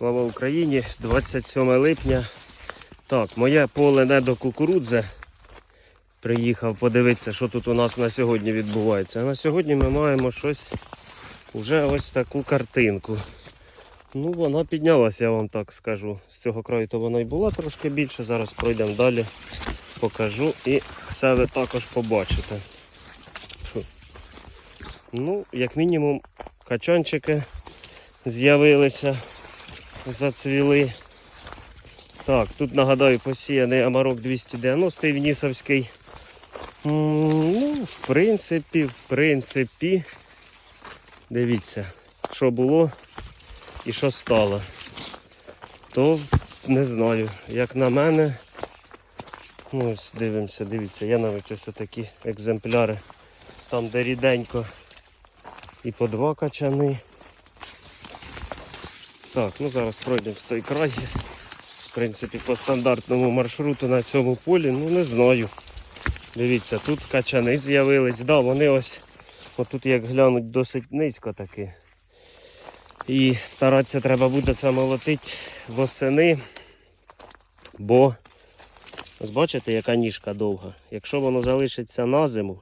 Слава Україні! 27 липня. Так, моє поле не до кукурудзи. Приїхав подивитися, що тут у нас на сьогодні відбувається. А на сьогодні ми маємо щось уже ось таку картинку. Ну, вона піднялася, я вам так скажу. З цього краю то вона й була трошки більше. Зараз пройдемо далі, покажу і все ви також побачите. Ну, як мінімум, качанчики з'явилися, зацвіли. Так, тут нагадаю посіяний амарок 290 Внісовський. Ну, в принципі, в принципі, дивіться, що було і що стало. То не знаю, як на мене. Ну, ось дивимося, дивіться, я навіть ось такі екземпляри. Там, де ріденько і по два качани. Так, ну зараз пройдемо з той край. В принципі, по стандартному маршруту на цьому полі, ну не знаю. Дивіться, тут качани з'явились. Да, вони ось, отут як глянуть, досить низько таки. І старатися треба буде це молотити восени, бо ось бачите, яка ніжка довга. Якщо воно залишиться на зиму,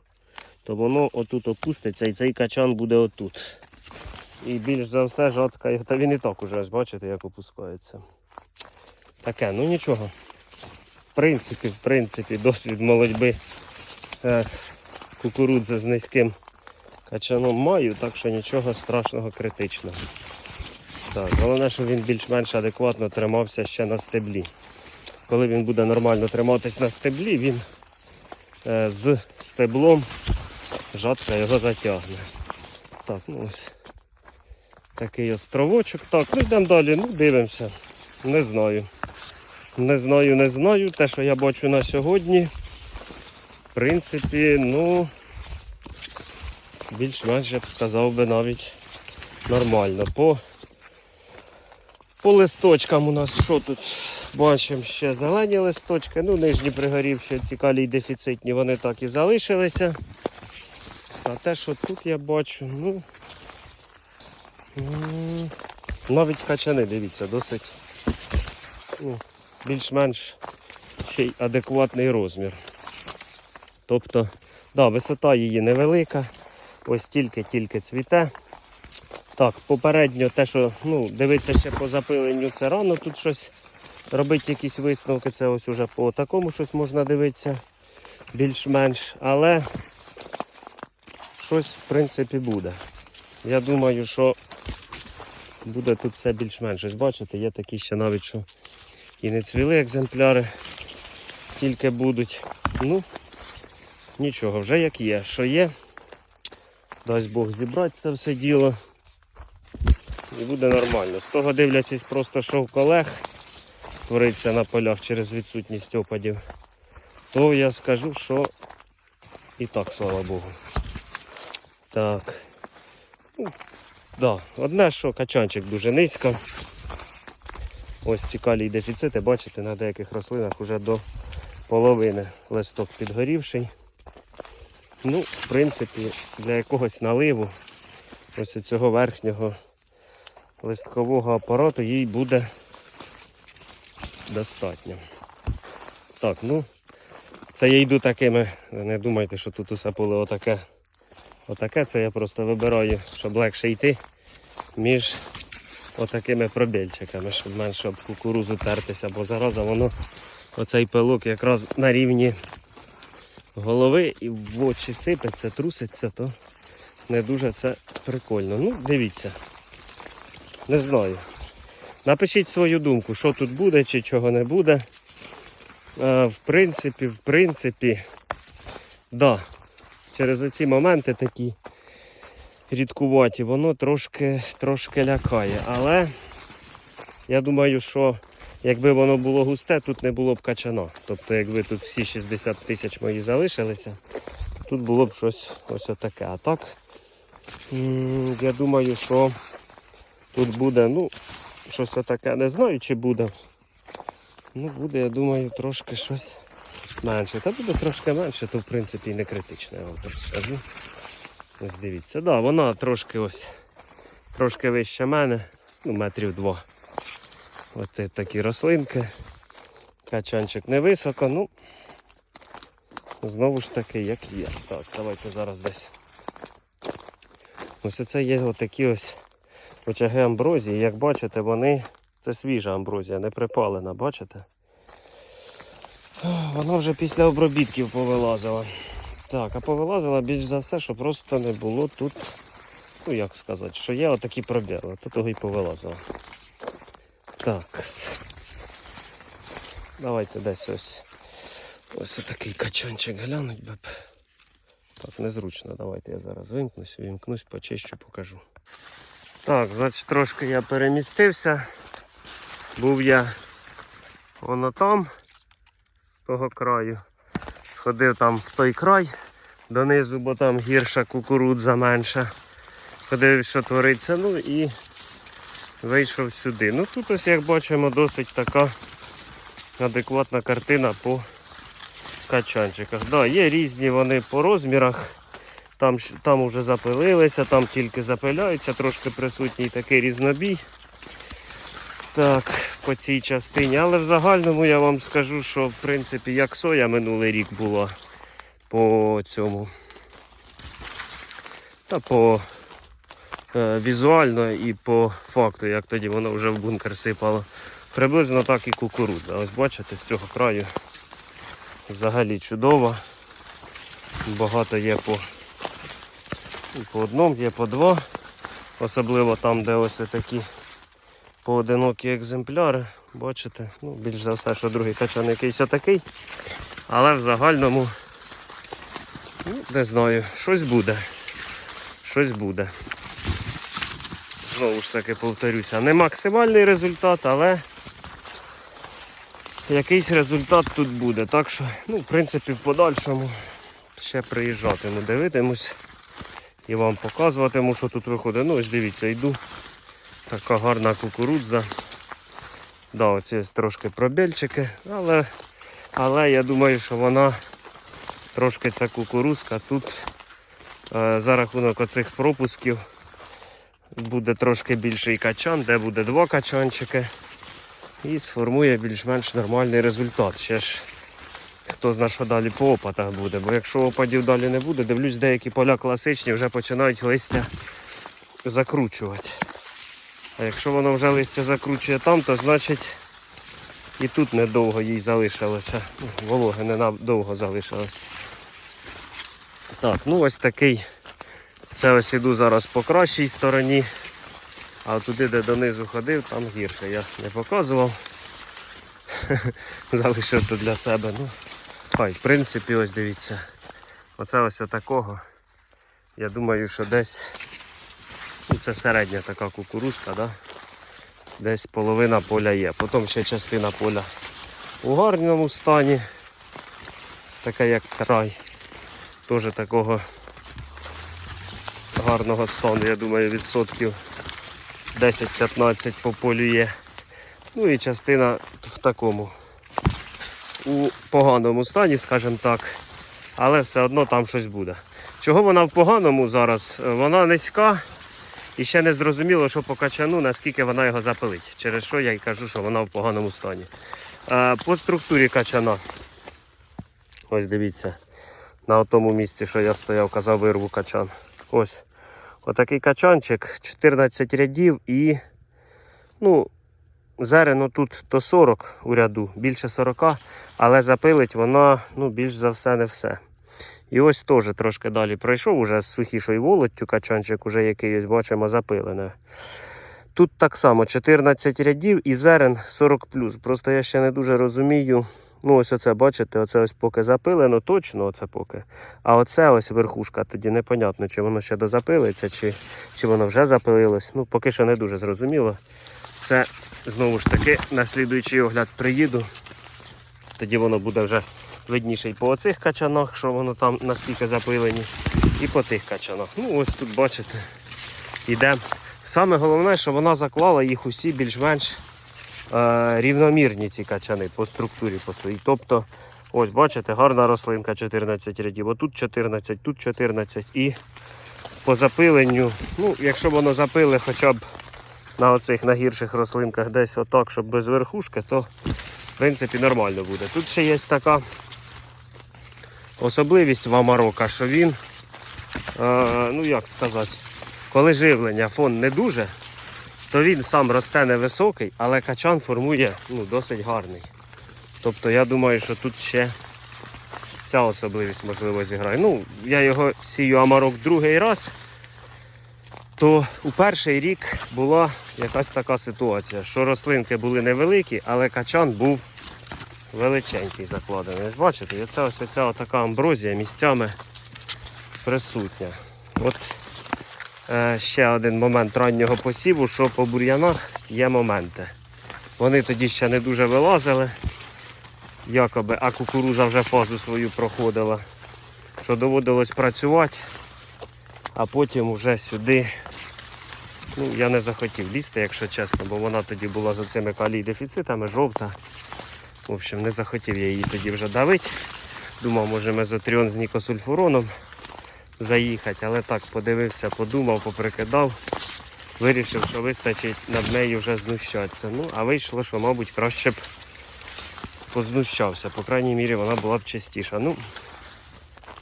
то воно отут опуститься і цей качан буде отут. І більш за все жатка, його- та він і так уже ось бачите, як опускається. Таке, ну нічого. В принципі, в принципі, досвід молодьби е, кукурудзи з низьким качаном маю, так що нічого страшного критичного. Так, головне, щоб він більш-менш адекватно тримався ще на стеблі. Коли він буде нормально триматись на стеблі, він е, з стеблом жатка його затягне. Так, ну ось такий островочок. Так, ну йдемо далі, ну дивимося. Не знаю. Не знаю, не знаю. Те, що я бачу на сьогодні, в принципі, ну, більш-менш я б сказав би навіть нормально. По, по листочкам у нас що тут? Бачимо ще зелені листочки, ну нижні пригорівші, ці калій дефіцитні, вони так і залишилися. А те, що тут я бачу, ну. Навіть качани, дивіться, досить ну, більш-менш ще й адекватний розмір. Тобто, да, висота її невелика, ось тільки-тільки цвіте. Так, попередньо те, що ну, дивитися ще по запиленню, це рано тут щось робити якісь висновки, це ось уже по такому щось можна дивитися більш-менш, але щось в принципі буде. Я думаю, що буде тут все більш-менш. Ось бачите, є такі ще навіть, що і не цвіли екземпляри, тільки будуть. Ну, нічого, вже як є, що є. Дасть Бог зібрати це все діло. І буде нормально. З того дивлячись просто, що в колег твориться на полях через відсутність опадів, то я скажу, що і так, слава Богу. Так. Да. Одне, що качанчик дуже низько. Ось ці дефіцити, бачите, на деяких рослинах вже до половини листок підгорівший. Ну, в принципі, для якогось наливу ось цього верхнього листкового апарату їй буде достатньо. Так, ну, це я йду такими. Не думайте, що тут усе поле отаке. Отаке це я просто вибираю, щоб легше йти між отакими пробільчиками, щоб менше об кукурузу тертися, бо зараз воно оцей пилок якраз на рівні голови і в очі сипеться, труситься, то не дуже це прикольно. Ну, дивіться. Не знаю. Напишіть свою думку, що тут буде чи чого не буде. Е, в принципі, в принципі, да, через оці моменти такі рідкуваті, воно трошки, трошки лякає. Але я думаю, що якби воно було густе, тут не було б качана. Тобто, якби тут всі 60 тисяч мої залишилися, тут було б щось ось отаке. А так, я думаю, що тут буде, ну, щось отаке, не знаю, чи буде. Ну, буде, я думаю, трошки щось менше. Та буде трошки менше, то в принципі і не критично, я вам так скажу. Ось дивіться, да, вона трошки ось трошки вище мене, ну, метрів два. От такі рослинки. Качанчик невисоко, ну знову ж таки, як є. Так, давайте зараз десь. Ось це є отакі ось очаги амброзії. Як бачите, вони. Це свіжа амброзія, не припалена, бачите? Вона вже після обробітків повилазила. Так, а повилазила більш за все, що просто не було тут, ну як сказати, що є отакі пробіли, то того і повилазила. Так. Давайте десь ось. Ось такий качанчик глянуть, беб. Так, незручно. Давайте я зараз вимкнусь, вимкнусь, почищу, покажу. Так, значить, трошки я перемістився. Був я воно там, того краю. Сходив там в той край донизу, бо там гірша кукурудза менша. Ходив, що твориться, ну і вийшов сюди. Ну тут ось, як бачимо, досить така адекватна картина по качанчиках. Да, є різні вони по розмірах. Там, там вже запилилися, там тільки запиляються, трошки присутній такий різнобій. Так, по цій частині. Але в загальному я вам скажу, що в принципі як соя минулий рік була по цьому. Та по е, візуально і по факту, як тоді воно вже в бункер сипало. Приблизно так і кукурудза. Ось бачите, з цього краю взагалі чудово. Багато є по, по одному, є по два. Особливо там, де ось такі поодинокі екземпляри. Бачите, ну, більш за все, що другий качан якийсь такий. Але в загальному, ну, не знаю, щось буде. Щось буде. Знову ж таки повторюся, не максимальний результат, але якийсь результат тут буде. Так що, ну, в принципі, в подальшому ще приїжджатиму, дивитимусь і вам показуватиму, що тут виходить. Ну, ось дивіться, йду. Така гарна кукурудза. Да, оці трошки пробільчики, але, але я думаю, що вона трошки ця кукурузка тут е, за рахунок оцих пропусків буде трошки більший качан, де буде два качанчики. І сформує більш-менш нормальний результат. Ще ж хто знає, що далі по опадах буде. Бо якщо опадів далі не буде, дивлюсь, деякі поля класичні вже починають листя закручувати. А якщо воно вже листя закручує там, то значить і тут недовго їй залишилося. Вологи не надовго залишилось. Так, ну ось такий. Це ось іду зараз по кращій стороні. А туди, де донизу ходив, там гірше. Я не показував. Залишив тут для себе. Ну, хай, в принципі, ось дивіться. Оце ось такого. Я думаю, що десь ну, це середня така кукурузка, да? десь половина поля є. Потім ще частина поля у гарному стані. Така як край. Теж такого гарного стану, я думаю, відсотків 10-15 по полю є. Ну і частина в такому у поганому стані, скажімо так, але все одно там щось буде. Чого вона в поганому зараз? Вона низька і ще не зрозуміло, що по качану, наскільки вона його запилить. Через що я й кажу, що вона в поганому стані. По структурі качана. Ось дивіться, на тому місці, що я стояв, казав вирву качан. Ось. Отакий качанчик, 14 рядів і ну, зерено тут то 40 у ряду, більше 40, але запилить вона ну, більш за все не все. І ось теж трошки далі пройшов, уже з сухішою волоттю качанчик, уже який ось бачимо запилене. Тут так само 14 рядів і зерен 40 Просто я ще не дуже розумію. Ну, ось оце, бачите, оце ось поки запилено, точно оце поки. А оце ось верхушка, тоді непонятно, чи воно ще дозапилиться, чи, чи воно вже запилилось. Ну, поки що не дуже зрозуміло. Це знову ж таки на слідуючий огляд приїду. Тоді воно буде вже видніше і по оцих качанах, що воно там наскільки запилені, і по тих качанах. Ну, ось тут бачите, йде. Саме головне, що вона заклала їх усі більш-менш е, рівномірні ці качани по структурі по своїй. Тобто, ось бачите, гарна рослинка 14 рядів. Отут 14, тут 14 і по запиленню, ну, якщо воно запили хоча б на оцих найгірших рослинках десь отак, щоб без верхушки, то в принципі нормально буде. Тут ще є така особливість в Амарока, що він, е, ну як сказати, коли живлення фон не дуже, то він сам росте невисокий, але качан формує ну, досить гарний. Тобто я думаю, що тут ще ця особливість можливо зіграє. Ну, я його сію Амарок другий раз, то у перший рік була якась така ситуація, що рослинки були невеликі, але качан був величенький закладений. Бачите, і це ось ця така амброзія місцями присутня. От е, ще один момент раннього посіву, що по бур'янах є моменти. Вони тоді ще не дуже вилазили, якоби, а кукуруза вже фазу свою проходила, що доводилось працювати, а потім вже сюди. Ну, я не захотів лізти, якщо чесно, бо вона тоді була за цими калій дефіцитами, жовта. В общем, не захотів я її тоді вже давити. Думав, може мезотріон з нікосульфуроном заїхати, але так подивився, подумав, поприкидав. Вирішив, що вистачить над нею вже знущатися. Ну, а вийшло, що, мабуть, краще б познущався. По крайній мірі вона була б чистіша. Ну,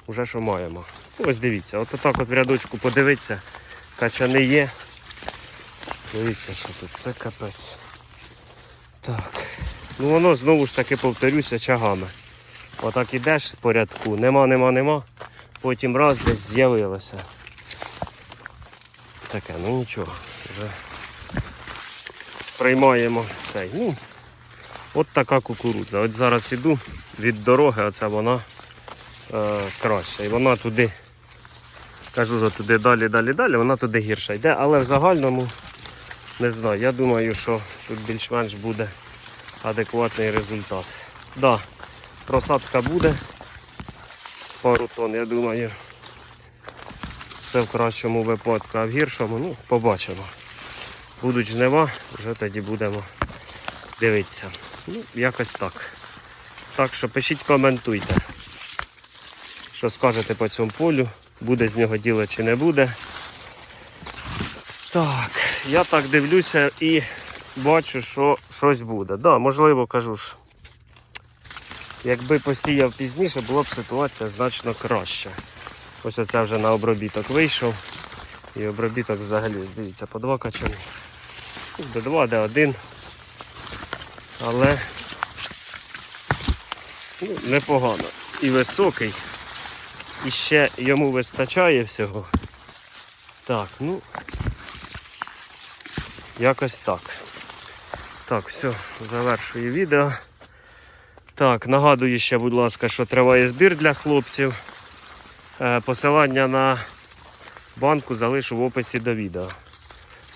вже що маємо. Ну, Ось дивіться, от так от в рядочку подивитися, качани є. Дивіться, що тут, це капець. Так. Ну воно знову ж таки повторюся чагами. Отак ідеш по рядку, нема, нема, нема. Потім раз десь з'явилося. Таке, ну нічого, вже приймаємо цей. Ну, от така кукурудза. От зараз іду від дороги, оце вона е, краща. І вона туди, кажу, що туди далі, далі, далі, вона туди гірше йде, але в загальному не знаю. Я думаю, що тут більш-менш буде адекватний результат. Да, просадка буде. Пару тонн, я думаю. Це в кращому випадку, а в гіршому, ну, побачимо. Будуть жнива, вже тоді будемо дивитися. Ну, якось так. Так що пишіть, коментуйте. Що скажете по цьому полю, буде з нього діло чи не буде. Так, я так дивлюся і бачу, що щось буде. Да, можливо, кажу ж. Якби посіяв пізніше, була б ситуація значно краща. Ось оце вже на обробіток вийшов. І обробіток взагалі, дивіться, по два качани. Де два, де один. Але ну, непогано. І високий. І ще йому вистачає всього. Так, ну якось так. Так, все, завершую відео. Так, нагадую ще, будь ласка, що триває збір для хлопців. Е, Посилання на банку залишу в описі до відео.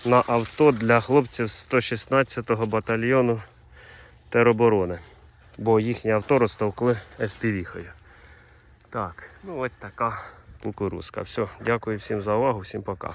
На авто для хлопців з 116-го батальйону тероборони. Бо їхнє авто розтовкли FPV-хою. Так, ну ось така кукурузка. Все, дякую всім за увагу, всім пока.